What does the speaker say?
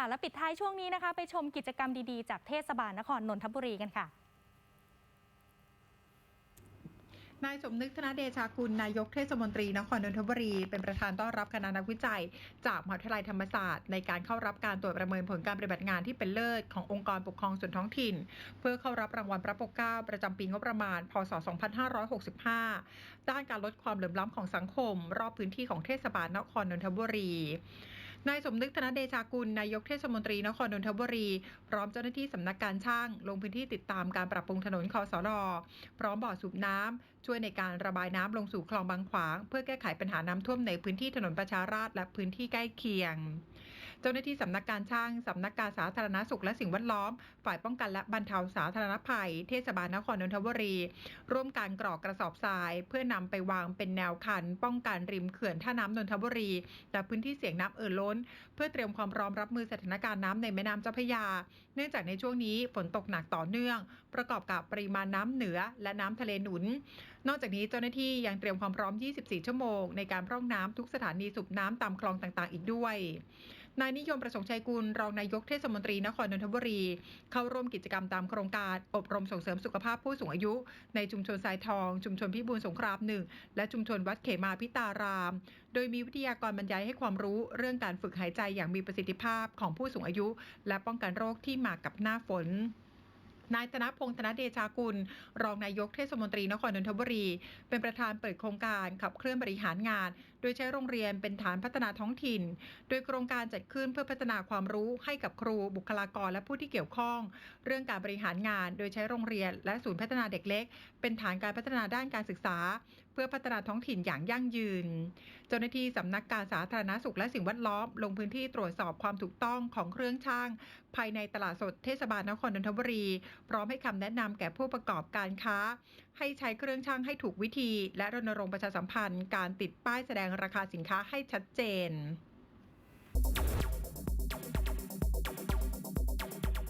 ค่ะ และปิดท้ายช่วงนี้นะคะ ไปชมกิจกรรมดีๆ จากเทศบาลนครนนทบุรีกันค่ะนายสมนึกธนเดชากุลนายกเทศมนตรีนครนนทบุรี เป็นประธานต้อนรับคณะนักวิจัย จากมหาวิทยาลัยธรรมศาสตร์ ในการเข้ารับการตรวจประเมินผลการปฏิบัติงานที่เป็นเลิศขององค์กรปกครองส่วนท้องถิ่น เพื่อเข้ารับรางวัลพระปกเกล้าประจำปีงบประมาณ พศ 2565 ด้านการลดความเหลื่อมล้ำของสังคม รอบพื้นที่ของเทศบาลนครนนทบุรี นายสมนึกธนเดชากุลนายกเทศมนตรีนครนนทบุรี พร้อมเจ้าหน้าที่สำนักการช่าง ลงพื้นที่ติดตามการปรับปรุงถนนคอสรอพร้อมบ่อสูบน้ำช่วยในการระบายน้ำลงสู่คลองบางขวาง เพื่อแก้ไขปัญหาน้ำท่วมในพื้นที่ถนนประชาราษฎร์และพื้นที่ใกล้เคียง เจ้าหน้าที่สำนักการช่างสำนักการสาธารณสุขและสิ่งแวดล้อม ฝ่ายป้องกันและบรรเทาสาธารณภัย เทศบาลนครนนทบุรี ร่วมการกรอกกระสอบทราย เพื่อนำไปวางเป็นแนวคัน ป้องกันริมเขื่อนท่าน้ำนนทบุรีและพื้นที่เสี่ยงน้ำเอ่อล้น เพื่อเตรียมความพร้อมรับมือสถานการณ์น้ำในแม่น้ำเจ้าพระยา เนื่องจากในช่วงนี้ฝนตกหนักต่อเนื่อง ประกอบกับปริมาณน้ำเหนือและน้ำทะเลหนุน นอกจากนี้เจ้าหน้าที่ยังเตรียมความพร้อม 24 ชั่วโมง ในการพร่องน้ำทุกสถานีสูบน้ำตามคลองต่างๆ อีกด้วย นายนิยมประสงค์ชัยกุลรองนายกเทศมนตรีนครนนทบุรี เข้าร่วมกิจกรรมตามโครงการอบรมส่งเสริมสุขภาพผู้สูงอายุ ในชุมชนทรายทอง ชุมชนพิบูลสงครามหนึ่งและชุมชนวัดเขมาพิตาราม โดยมีวิทยากรบรรยายให้ความรู้เรื่องการฝึกหายใจอย่างมีประสิทธิภาพของผู้สูงอายุ และป้องกันโรคที่มากับหน้าฝนนายธนพงศ์ธนเดชากุล รองนายกเทศมนตรีนครนนทบุรี เป็นประธานเปิดโครงการขับเคลื่อนบริหารงาน โดยใช้โรงเรียนเป็นฐานพัฒนาท้องถิ่น โดยโครงการจัดขึ้นเพื่อพัฒนาความรู้ให้กับครูบุคลากรและผู้ที่เกี่ยวข้อง เรื่องการบริหารงาน โดยใช้โรงเรียนและศูนย์พัฒนาเด็กเล็ก เป็นฐานการพัฒนาด้านการศึกษา เพื่อพัฒนาท้องถิ่นอย่างยั่งยืน เจ้าหน้าที่สำนักการสาธารณสุขและสิ่งแวดล้อมลงพื้นที่ตรวจสอบความถูกต้องของเครื่องช่าง ภายในตลาดสดเทศบาลนครนนทบุรี พร้อมให้คำแนะนำแก่ผู้ประกอบการค้า ให้ใช้เครื่องช่างให้ถูกวิธี และรณรงค์ประชาสัมพันธ์ การติดป้ายแสดงราคาสินค้าให้ชัดเจน